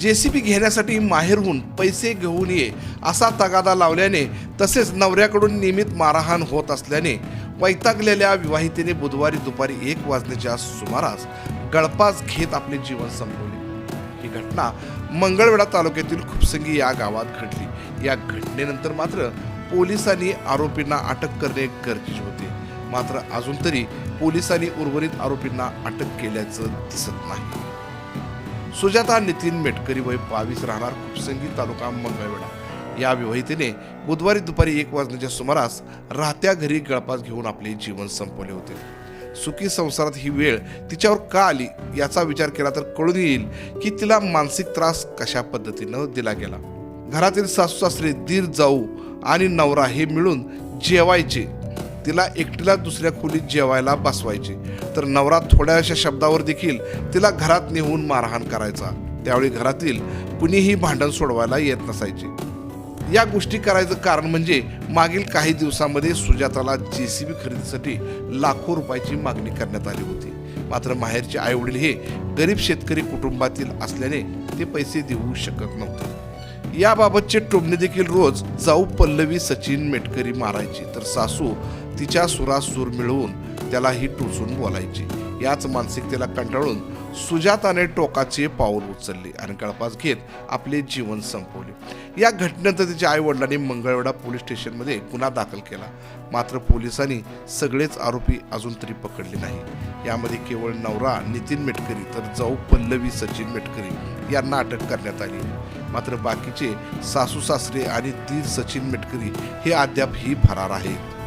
JCB घेण्यासाठी माहेरहून पैसे घेऊन ये असा तगादा लावल्याने तसेच नवऱ्याकडून नियमित मारहाण होत असल्याने वैतागलेल्या विवाहितेने बुधवारी दुपारी एक वाजण्याच्या सुमारास गळपास घेत आपले जीवन संपवले. ही घटना मंगळवेढा तालुक्यातील खुपसंगी या गावात घडली. या घटनेनंतर मात्र पोलिसांनी आरोपींना अटक करणे गरजेचे होते. मात्र अजून तरी पोलिसांनी उर्वरित आरोपींना अटक केल्याचं दिसत नाही. सुजाता नितीन मेटकरी वय बावीस राहणार कुपसंगी तालुका मंगळवेढा. या विवाहितेने बुधवारी दुपारी एक वाजण्याच्या सुमारास राहत्या घरी गळपास घेऊन आपले जीवन संपवले होते. सुखी संसारात ही वेळ तिच्यावर का आली याचा विचार केला तर कळून येईल की तिला मानसिक त्रास कशा पद्धतीनं दिला गेला. घरातील सासू सासरे दीर जाऊ आणि नवरा हे मिळून जेवायचे. तिला एकटीला दुसऱ्या खोलीत जेवायला बसवायचे. तर नवरा थोड्याशा शब्दावर देखील तिला घरात नेऊन मारहाण करायचा. त्यावेळी घरातील कुणीही भांडण सोडवायला येत नसायचे. या गोष्टी करायचं कारण म्हणजे मागील काही दिवसामध्ये सुजाताला जे सी बी खरेदीसाठी लाखो रुपयाची मागणी करण्यात आली होती. मात्र माहेरचे आईवडील हे गरीब शेतकरी कुटुंबातील असल्याने ते पैसे देऊ शकत नव्हते. याबाबतचे टोमणे देखील रोज जाऊ पल्लवी सचिन मेटकरी मारायची. तर सासू तिच्या सुरासूर मिळवून त्यालाही टोचून बोलायची. याच मानसिकतेला कंटाळून सुजाताने टोकाचे पाऊल उचलले आणि गळपास घेत आपले जीवन संपवले. या घटनेनंतर तिच्या आई वडिलांनी मंगळवेढा पोलीस स्टेशनमध्ये गुन्हा दाखल केला. मात्र पोलिसांनी सगळेच आरोपी अजून तरी पकडले नाही. यामध्ये केवळ नवरा नितीन मेटकरी तर जाऊ पल्लवी सचिन मेटकरी यांना अटक करण्यात आली. मात्र बाकीचे सासू सासरे आणि दीर सचिन मेटकरी हे अद्यापही फरार आहेत.